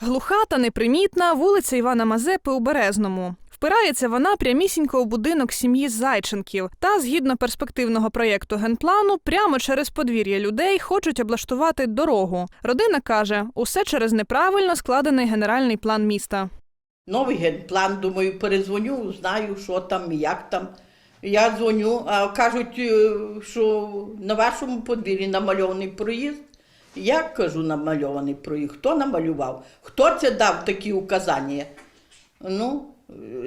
Глуха та непримітна вулиця Івана Мазепи у Березному. Впирається вона прямісінько у будинок сім'ї Зайченків. Та, згідно перспективного проєкту генплану, прямо через подвір'я людей хочуть облаштувати дорогу. Родина каже, усе через неправильно складений генеральний план міста. Новий генплан, думаю, перезвоню, знаю, що там як там. Я дзвоню, а кажуть, е, що на вашому подвір'ї намальований проїзд. Я кажу, намальований проїзд. Хто намалював? Хто це дав такі указання? Ну,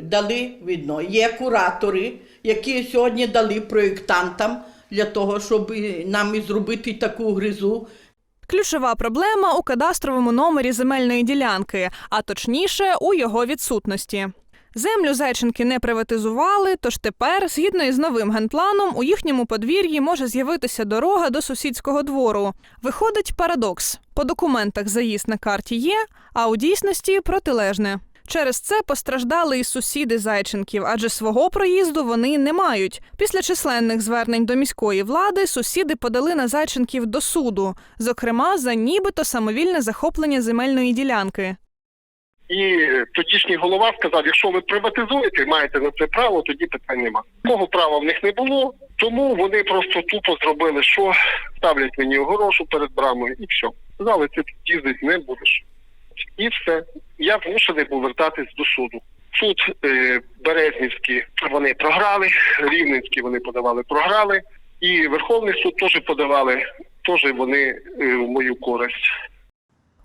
дали, видно. Є куратори, які сьогодні дали проєктантам для того, щоб нам і зробити таку гризу. Ключова проблема у кадастровому номері земельної ділянки, а точніше у його відсутності. Землю зайченки не приватизували, тож тепер, згідно із новим генпланом, у їхньому подвір'ї може з'явитися дорога до сусідського двору. Виходить парадокс: по документах заїзд на карті є, а у дійсності протилежне. Через це постраждали і сусіди Зайченків, адже свого проїзду вони не мають. Після численних звернень до міської влади сусіди подали на Зайченків до суду, зокрема за нібито самовільне захоплення земельної ділянки. І тодішній голова сказав, якщо ви приватизуєте, маєте на це право, тоді питань нема. Такого права в них не було, тому вони просто тупо зробили, що ставлять мені огорошу перед брамою і все. Сказали, ти їздити не будеш. І все. Я змушений був вертатись до суду. Суд е, Березнівський вони програли, Рівненський вони подавали, програли. І Верховний суд теж подавали, теж вони е, в мою користь.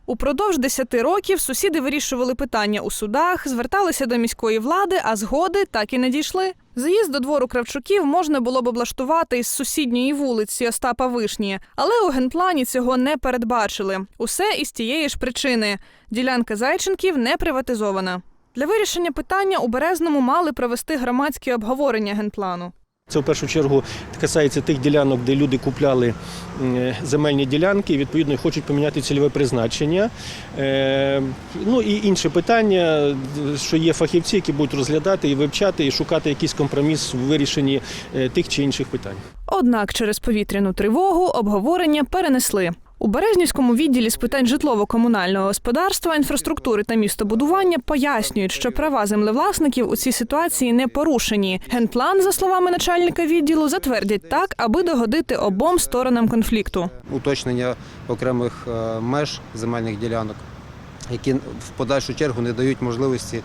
Упродовж 10 років сусіди вирішували питання у судах, зверталися до міської влади, а згоди так і не дійшли. Заїзд до двору Кравчуків можна було б облаштувати із сусідньої вулиці Остапа Вишні, але у генплані цього не передбачили. Усе із тієї ж причини: ділянка Зайченків не приватизована. Для вирішення питання у Березному мали провести громадське обговорення генплану. Це в першу чергу касається тих ділянок, де люди купляли земельні ділянки, і, відповідно хочуть поміняти цільове призначення. Е, ну і інше питання, що є фахівці, які будуть розглядати і вивчати, і шукати якийсь компроміс в вирішенні е, тих чи інших питань. Однак через повітряну тривогу обговорення перенесли. У Березнівському відділі з питань житлово-комунального господарства, інфраструктури та містобудування пояснюють, що права землевласників у цій ситуації не порушені. Генплан, за словами начальника відділу, затвердять так, аби догодити обом сторонам конфлікту. уточнення окремих е, меж земельних ділянок, які в подальшу чергу не дають можливості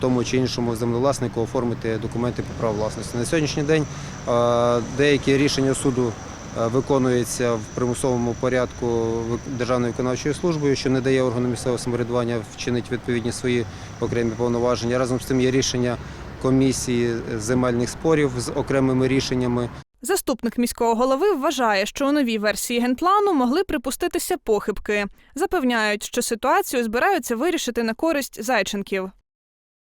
тому чи іншому землевласнику оформити документи по праву власності. На сьогоднішній день е, деякі рішення суду е, виконуються в примусовому порядку Державною виконавчою службою, що не дає органу місцевого самоврядування вчинити відповідні свої окремі повноваження. Разом з тим є рішення комісії земельних спорів з окремими рішеннями. Заступник міського голови вважає, що у новій версії генплану могли припуститися похибки. Запевняють, що ситуацію збираються вирішити на користь зайченків.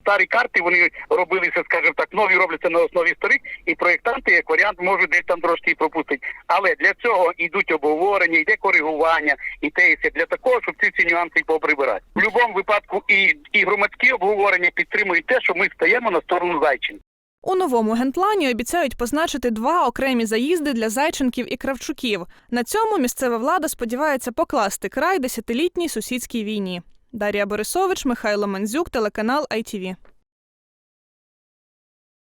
Старі карти вони робилися, скажімо так, нові робляться на основі старих, і проєктанти, як варіант, можуть десь там трошки пропустити. Але для цього йдуть обговорення, йде коригування і те і все для такого, щоб ці всі нюанси поприбирати. В будь-якому випадку і, і громадські обговорення підтримують те, що ми стаємо на сторону Зайчин. У новому генплані обіцяють позначити два окремі заїзди для зайченків і кравчуків. На цьому місцева влада сподівається покласти край десятилітній сусідській війні. Дар'я Борисович, Михайло Мандзюк, телеканал ITV.